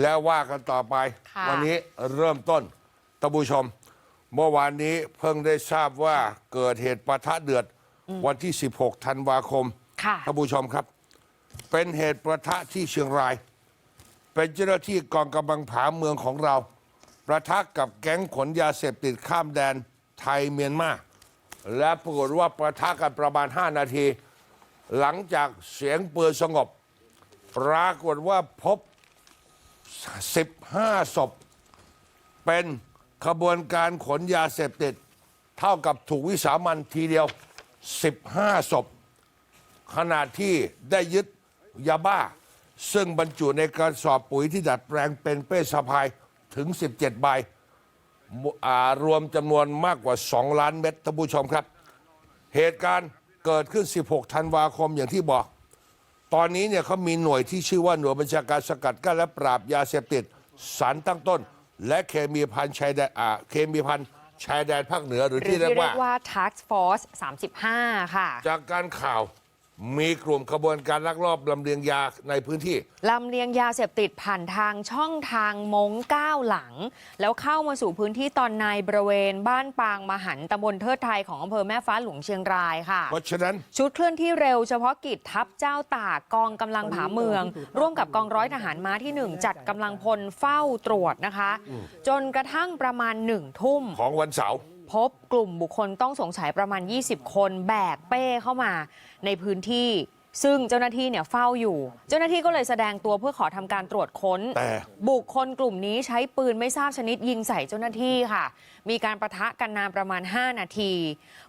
แล้วว่ากันต่อไป ค่ะ วันี้เริ่มต้นท่านผู้ชม เมื่อวานนี้เพิ่งได้ทราบว่าเกิดเหตุปะทะเดือด วันที่ 16 ธันวาคมค่ะ ท่านผู้ชมครับ เป็นเหตุประทะที่เชียงราย เป็นเจ้าหน้าที่กองกำลังผาเมืองของเรา ประทะกับแก๊งขนยาเสพติดข้ามแดนไทยเมียนมาและปรากฏว่าประทะกันประมาณ 5 นาที หลังจากเสียงปืนสงบ ปรากฏว่าพบ 15 ศพ เป็นขบวนการขนยาเสพติด เท่ากับถูกวิสามันทีเดียว 15 ศพ ขณะที่ได้ยึดยาบ้า ซึ่งบรรจุในกระสอบปุ๋ยที่ดัดแปลงเป็นเป้สะพายถึง 17 ใบรวมจำนวนมากกว่า 2 ล้านเม็ดท่านผู้ชมครับ เหตุการณ์เกิดขึ้น 16 ธันวาคมอย่างที่บอก ตอนนี้เนี่ยเขามีหน่วยที่ชื่อว่าหน่วยบัญชาการสกัดกั้นและปราบยาเสพติดสารตั้งต้น และเคมีพันชายแดนอ่าเคมีพันชายแดนภาคเหนือหรือหรือที่ที่เรียกเรีว่ายกว่า Task Force 35 ค่ะ จากการข่าว มีกลุ่มขบวนการลักลอบลำเลียงยาในพื้นที่ ลำเลียงยาเสพติดผ่านทางช่องทางมงก้าวหลัง แล้วเข้ามาสู่พื้นที่ตอนในบริเวณบ้านปางมหันตำบลเทิดไทยของอำเภอแม่ฟ้าหลวงเชียงรายค่ะ เพราะฉะนั้น ชุดเคลื่อนที่เร็วเฉพาะกิจทัพเจ้าตากกองกำลังผาเมือง ร่วมกับกองร้อยทหารม้าที่1จัดกำลังพลเฝ้าตรวจนะคะ จนกระทั่งประมาณหนึ่งทุ่มของวันเสาร์ พบกลุ่มบุคคลต้องสงสัยประมาณ 20 คนแบกเป้เข้ามาในพื้นที่ ซึ่งเจ้าหน้าที่เนี่ยเฝ้าอยู่ เจ้าหน้าที่ก็เลยแสดงตัวเพื่อขอทำการตรวจค้น แต่ บุคคลกลุ่มนี้ใช้ปืนไม่ทราบชนิดยิงใส่เจ้าหน้าที่ค่ะ มีการประทะกันนานประมาณ 5 นาที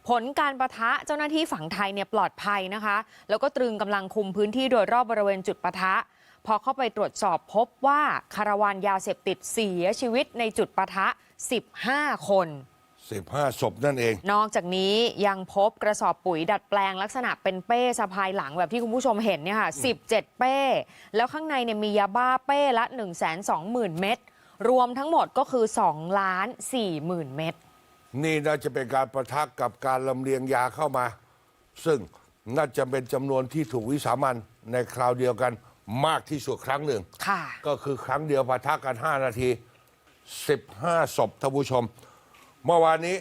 ผลการประทะเจ้าหน้าที่ฝั่งไทยเนี่ยปลอดภัยนะคะ แล้วก็ตรึงกำลังคุมพื้นที่โดยรอบบริเวณจุดประทะ พอเข้าไปตรวจสอบพบว่าคาราวานยาเสพติดเสียชีวิตในจุดประทะ 15 คน 15ศพนั่นเอง นอกจากนี้ยังพบกระสอบปุ๋ยดัดแปลงลักษณะเป็นเป้สะพายหลังแบบที่คุณผู้ชมเห็นเนี่ยค่ะ 17 เป้ แล้วข้างในเนี่ยมียาบ้าเป้ละ 1 2 0 0 0 0 เม็ดรวมทั้งหมดก็คือ2ล้าน4หมื่นเม็ดนี่น่าจะเป็นการประทักกับการลำเลียงยาเข้ามา ซึ่งน่าจะเป็นจำนวนที่ถูกวิสามันในคราวเดียวกันมากที่สุดครั้งหนึ่ง ค่ะ ก็คือครั้งเดียวปะทะกัน 5 นาที 15ศพท่านผู้ชม เมื่อวานนี้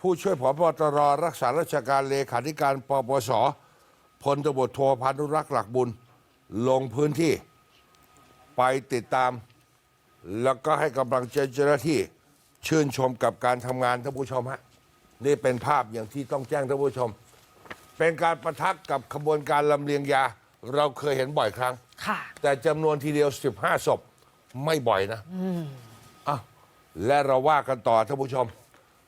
ผู้ช่วยผบตรรักษาราชการเลขาธิการปปสพลตบทโทพานุรักษ์หลักบุญ ลงพื้นที่ไปติดตาม แล้วก็ให้กำลังใจเจ้าหน้าที่ชื่นชมกับการทำงานท่านผู้ชมฮะนี่เป็นภาพอย่างที่ต้องแจ้งท่านผู้ชม เป็นการประทักกับขบวนการลำเลียงยา เราเคยเห็นบ่อยครั้ง ค่ะ แต่จำนวนทีเดียว 15ศพไม่บ่อยนะอะและเราว่ากันต่อท่านผู้ชม